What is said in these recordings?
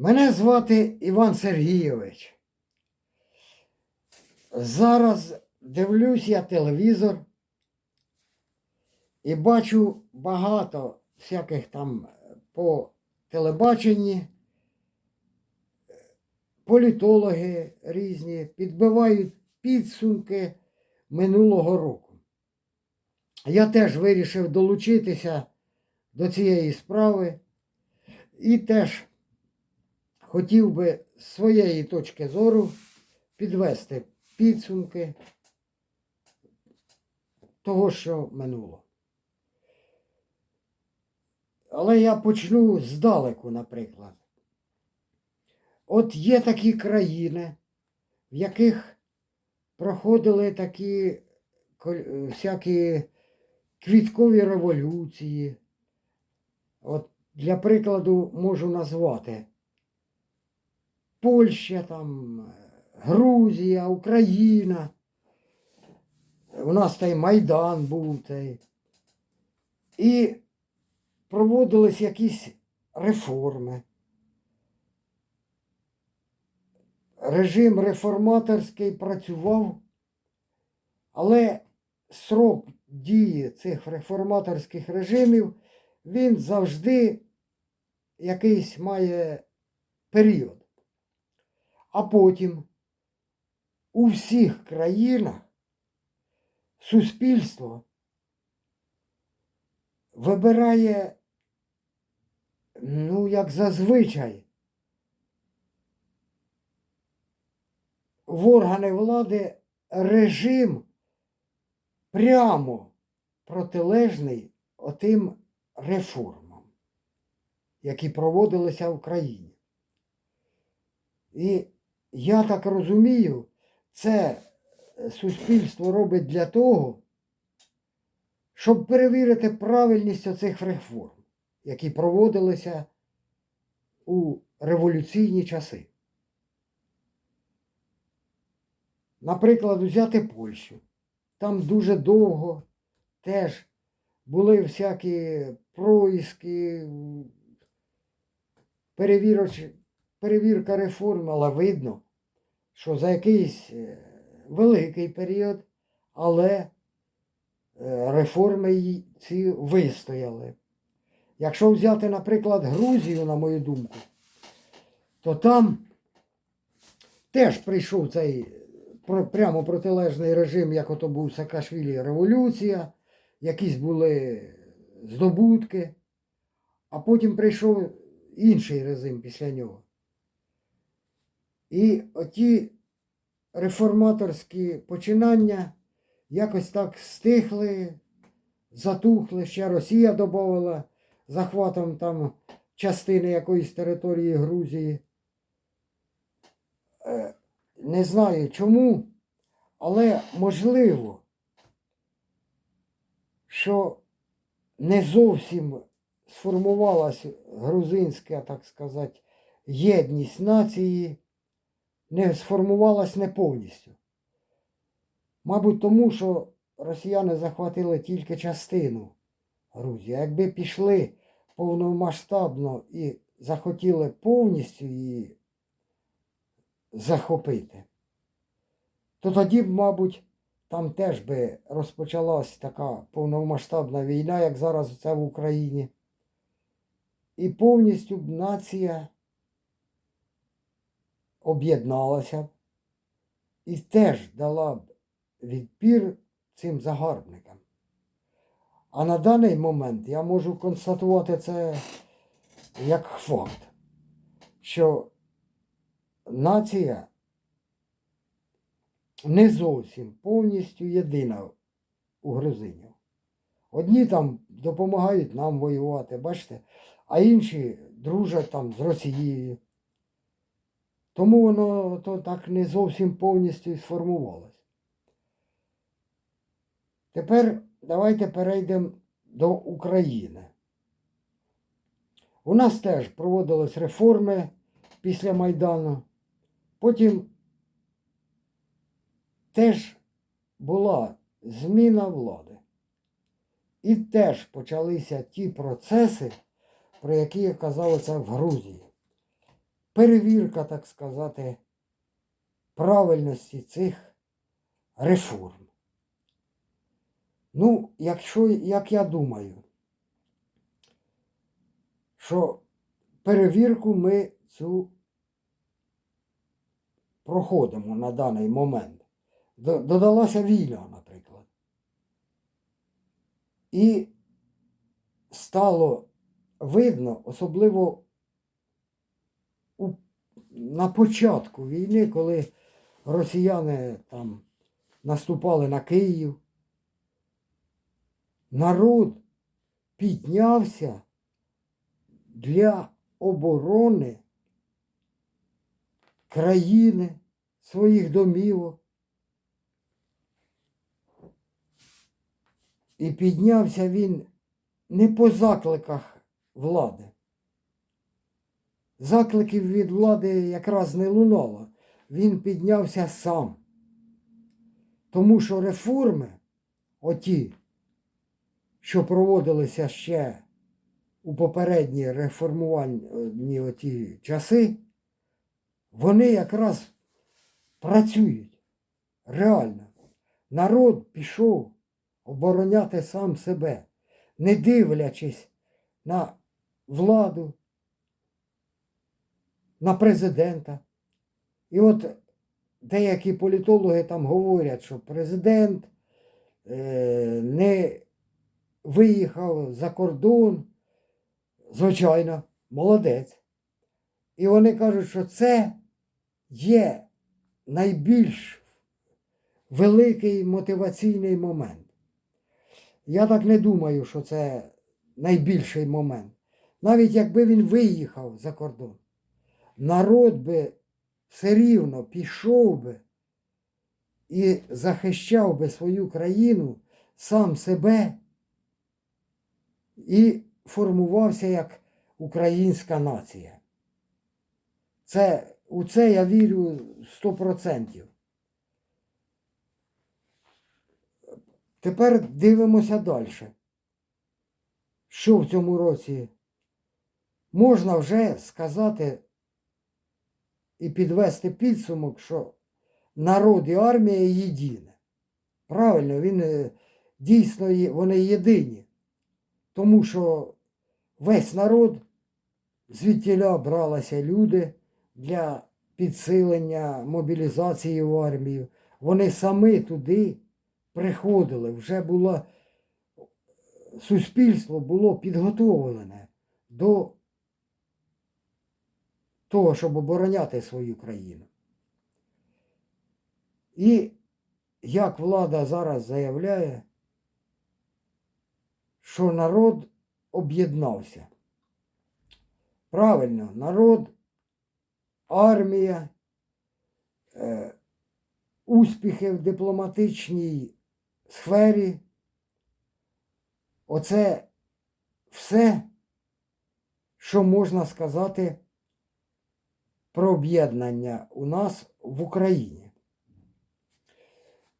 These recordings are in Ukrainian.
Мене звати Іван Сергійович. Зараз дивлюсь я телевізор і бачу багато всяких там по телебаченні. Політологи різні підбивають підсумки минулого року. Я теж вирішив долучитися до цієї справи і теж хотів би з своєї точки зору підвести підсумки того, що минуло. Але я почну здалеку, наприклад. От є такі країни, в яких проходили такі всякі квіткові революції. От для прикладу можу назвати Польща, там, Грузія, Україна. У нас той Майдан був. Той. І проводились якісь реформи. Режим реформаторський працював, але срок дії цих реформаторських режимів він завжди якийсь має період. А потім у всіх країнах суспільство вибирає, ну, як зазвичай, в органи влади режим прямо протилежний отим реформам, які проводилися в країні. І я так розумію, це суспільство робить для того, щоб перевірити правильність оцих реформ, які проводилися у революційні часи. Наприклад, взяти Польщу. Там дуже довго теж були всякі проїски, перевіроч, перевірка реформ, але видно, що за якийсь е, великий період, але е, реформи ці вистояли. Якщо взяти, наприклад, Грузію, на мою думку, то там теж прийшов цей прямо протилежний режим, як ото був Саакашвілі революція, якісь були здобутки, а потім прийшов інший режим після нього. І оті реформаторські починання якось так стихли, затухли, ще Росія додавала захватом там частини якоїсь території Грузії. Е, Не знаю чому, але можливо, що не зовсім сформувалася грузинська, так сказати, єдність нації, не сформувалась не повністю. Мабуть, тому що росіяни захватили тільки частину Грузії. Якби пішли повномасштабно і захотіли повністю її захопити, то тоді б, мабуть, там теж би розпочалась така повномасштабна війна, як зараз це в Україні. І повністю б нація об'єдналася і теж дала б відпір цим загарбникам. А на даний момент я можу констатувати це як факт, що нація не зовсім повністю єдина у грузинів. Одні там допомагають нам воювати, бачите, а інші дружать там з Росією. Тому воно то так не зовсім повністю сформувалось. Тепер давайте перейдемо до України. У нас теж проводились реформи після Майдану. Потім теж була зміна влади. І теж почалися ті процеси, про які я казав це в Грузії. Перевірка, так сказати, правильності цих реформ. Ну, якщо, як я думаю, що перевірку ми цю проходимо на даний момент. Додалася війна, наприклад. І стало видно, особливо на початку війни, коли росіяни там наступали на Київ, народ піднявся для оборони країни, своїх домівок. І піднявся він не по закликах влади. Закликів від влади якраз не лунало. Він піднявся сам. Тому що реформи, оті, що проводилися ще у попередні реформувальні оті часи, вони якраз працюють реально. Народ пішов обороняти сам себе, не дивлячись на владу, на президента. І от деякі політологи там говорять, що президент е, не виїхав за кордон, звичайно, молодець. І вони кажуть, що це є найбільш великий мотиваційний момент. Я так не думаю, що це найбільший момент. Навіть якби він виїхав за кордон, народ би все рівно пішов би і захищав би свою країну, сам себе і формувався як українська нація. Це, у це я вірю 100%. Тепер дивимося далі. Що в цьому році можна вже сказати і підвести підсумок, що народ і армія єдине. Правильно, він е, дійсно вони єдині. Тому що весь народ звідтіля бралися люди для підсилення мобілізації в армію. Вони самі туди приходили. Вже було суспільство було підготовлене до того, щоб обороняти свою країну. І як влада зараз заявляє, що народ об'єднався. Правильно, народ, армія, е, успіхи в дипломатичній сфері. Оце все, що можна сказати про об'єднання у нас в Україні.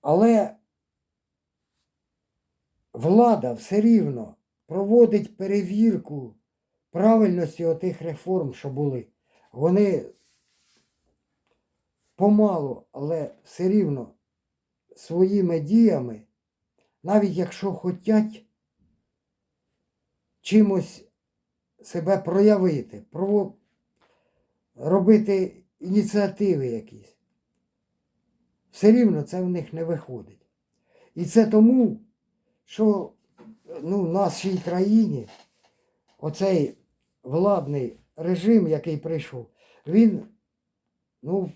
Але влада все рівно проводить перевірку правильності отих реформ, що були. Вони помалу, але все рівно своїми діями, навіть якщо хочуть чимось себе проявити, робити ініціативи якісь, все рівно це в них не виходить. І це тому, що ну, в нашій країні оцей владний режим, який прийшов, він, ну,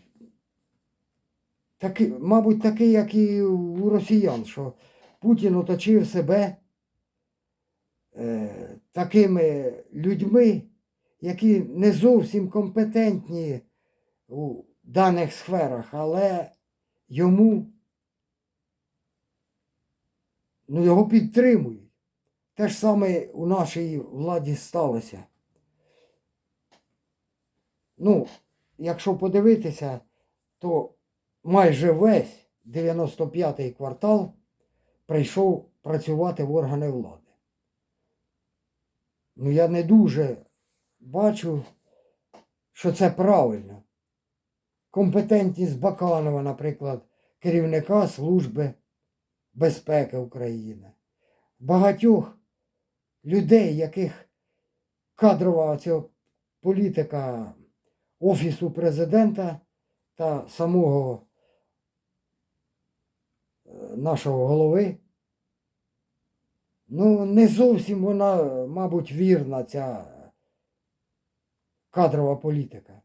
такий, мабуть, такий, як і у росіян, що Путін оточив себе е, такими людьми, які не зовсім компетентні у даних сферах, але йому ну, його підтримують. Те ж саме у нашій владі сталося. Ну, якщо подивитися, то майже весь 95-й квартал прийшов працювати в органи влади. Ну, я не дуже бачу, що це правильно. Компетентність Баканова, наприклад, керівника Служби безпеки України. Багатьох людей, яких кадрова ця політика Офісу президента та самого е, нашого голови. Ну, не зовсім вона, мабуть, вірна, ця кадрова політика.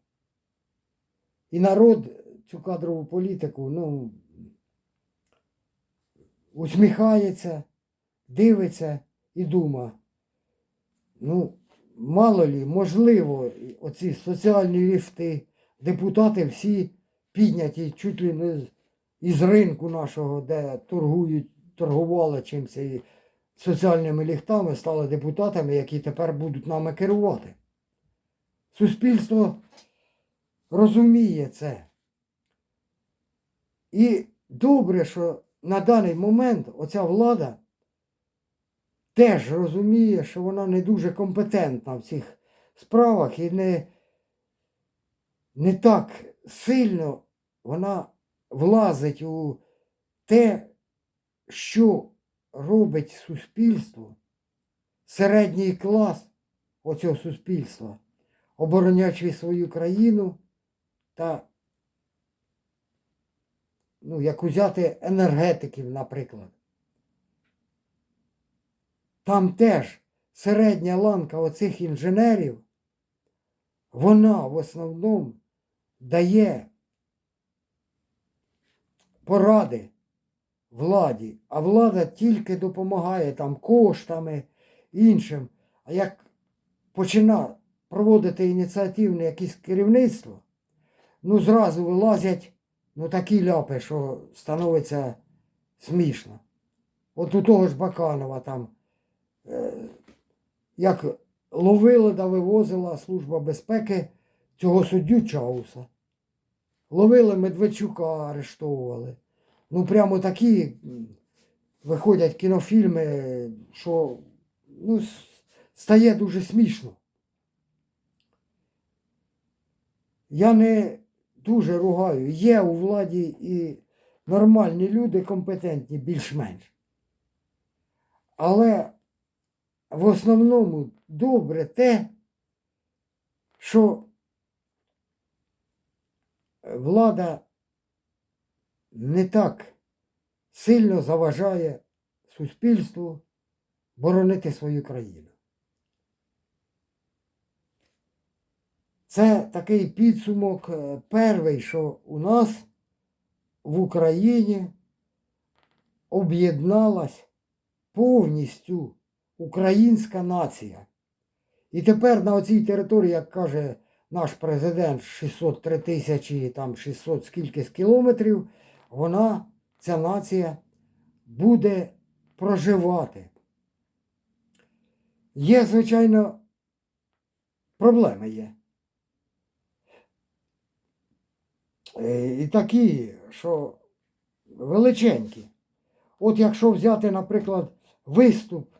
І народ цю кадрову політику, ну, усміхається, дивиться і думає, ну, мало лі, можливо, оці соціальні ліфти, депутати всі підняті чуть ли не із ринку нашого, де торгують, торгували чимось і соціальними ліфтами, стали депутатами, які тепер будуть нами керувати. Суспільство розуміє це. І добре, що на даний момент оця влада теж розуміє, що вона не дуже компетентна в цих справах і не, не так сильно вона влазить у те, що робить суспільство, середній клас оцього суспільства, оборонячи свою країну та, ну, як узяти енергетиків, наприклад. Там теж середня ланка оцих інженерів, вона в основному дає поради владі, а влада тільки допомагає там коштами, іншим. А як почина проводити ініціативне якесь керівництво, ну зразу вилазять ну, такі ляпи, що становиться смішно. От у того ж Баканова там, е, як ловила да вивозила Служба безпеки цього суддю Чауса. Ловили Медведчука, арештовували. Ну, прямо такі виходять кінофільми, що ну, стає дуже смішно. Я не дуже ругаю. Є у владі і нормальні люди, компетентні, більш-менш. Але в основному добре те, що влада не так сильно заважає суспільству боронити свою країну. Це такий підсумок е, перший, що у нас в Україні об'єдналась повністю українська нація. І тепер на оцій території, як каже наш президент, 603 тисячі, там 600 скількись кілометрів, вона, ця нація, буде проживати. Є, звичайно, проблеми є. Е, І такі, що величенькі. От якщо взяти, наприклад, виступ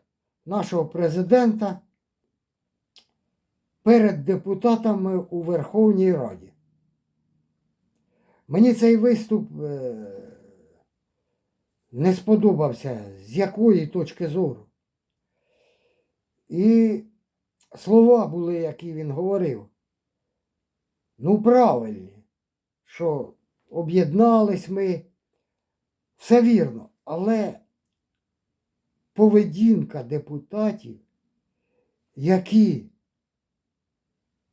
нашого президента перед депутатами у Верховній Раді. Мені цей виступ е, не сподобався з якої точки зору. І слова були, які він говорив. Ну, правильні, що об'єднались ми, все вірно, але поведінка депутатів, які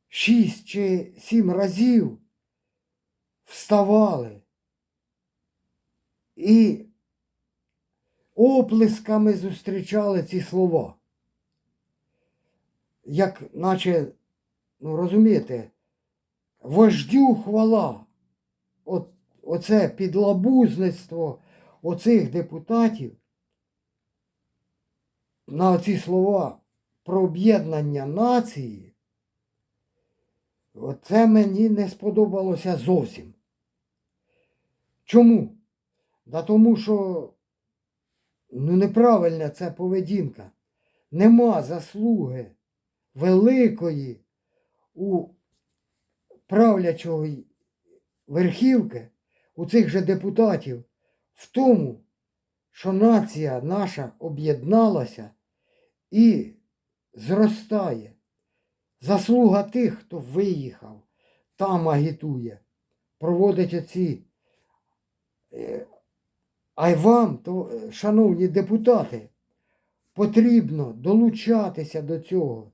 шість чи сім разів вставали і оплесками зустрічали ці слова. Як наче, ну розумієте, вождю хвала. От, оце підлабузництво оцих депутатів на ці слова про об'єднання нації, оце мені не сподобалося зовсім. Чому? Да тому що ну, неправильна ця поведінка. Нема заслуги великої у правлячої верхівки, у цих же депутатів, в тому, що нація наша об'єдналася і зростає. Заслуга тих, хто виїхав, там агітує, проводить оці. е, А й вам, то, е, шановні депутати, потрібно долучатися до цього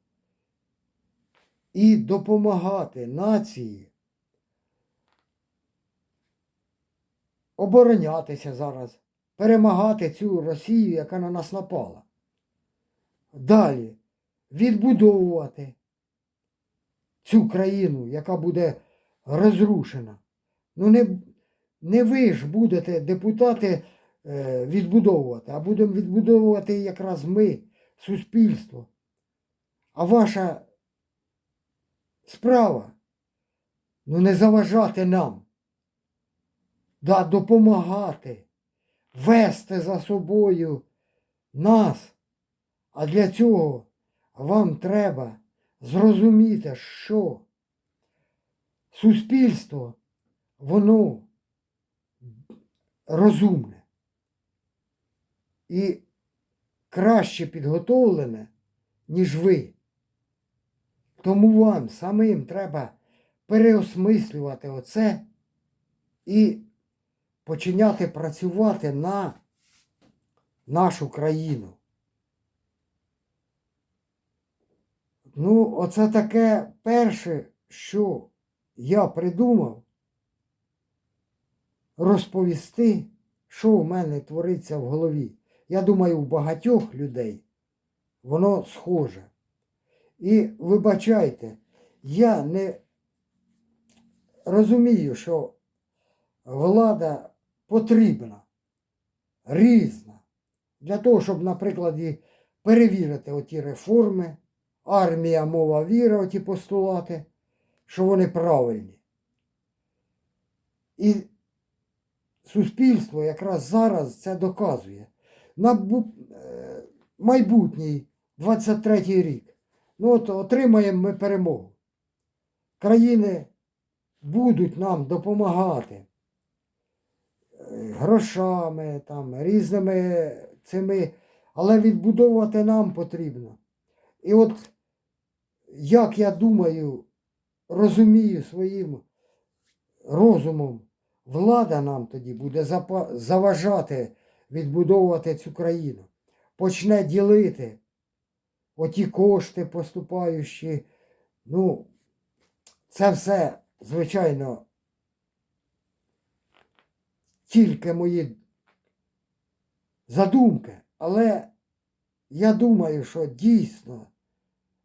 і допомагати нації оборонятися зараз, перемагати цю Росію, яка на нас напала. Далі відбудовувати цю країну, яка буде розрушена. Ну не, не ви ж будете, депутати, е, відбудовувати, а будемо відбудовувати якраз ми, суспільство. А ваша справа ну не заважати нам, да допомагати, вести за собою нас. А для цього вам треба зрозуміти, що суспільство, воно розумне і краще підготовлене, ніж ви. Тому вам самим треба переосмислювати оце і починяти працювати на нашу країну. Ну, оце таке перше, що я придумав розповісти, що у мене твориться в голові. Я думаю, у багатьох людей воно схоже. І вибачайте, я не розумію, що влада потрібна, різна, для того, щоб, наприклад, перевірити оті реформи, армія, мова, віра, оті постулати, що вони правильні. І суспільство якраз зараз це доказує. На е, майбутній 23-й рік. Ну от отримаємо ми перемогу. Країни будуть нам допомагати грошами, там, різними цими, але відбудовувати нам потрібно. І от як я думаю, розумію своїм розумом, влада нам тоді буде заважати відбудовувати цю країну. Почне ділити оті кошти поступаючі. Ну, це все, звичайно, тільки мої задумки, але я думаю, що дійсно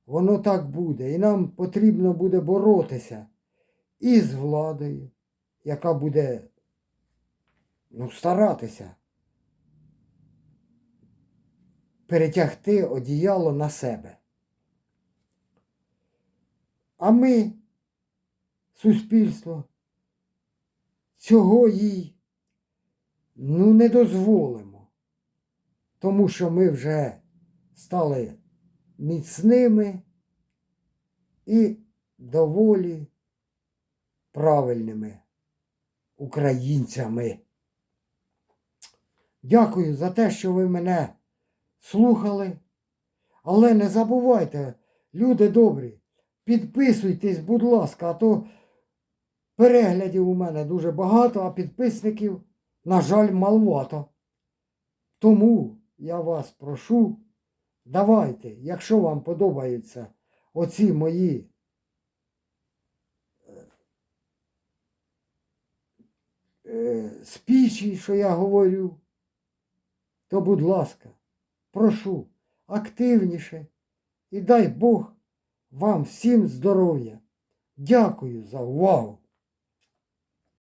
воно так буде. І нам потрібно буде боротися і з владою, яка буде ну, старатися перетягти одіяло на себе. А ми, суспільство, цього їй ну, не дозволимо, тому що ми вже стали міцними і доволі правильними українцями. Дякую за те, що ви мене слухали. Але не забувайте, люди добрі, підписуйтесь, будь ласка, а то переглядів у мене дуже багато, а підписників, на жаль, малвато. Тому я вас прошу, давайте, якщо вам подобаються оці мої е, спічі, що я говорю, то, будь ласка, прошу активніше і дай Бог вам всім здоров'я. Дякую за увагу.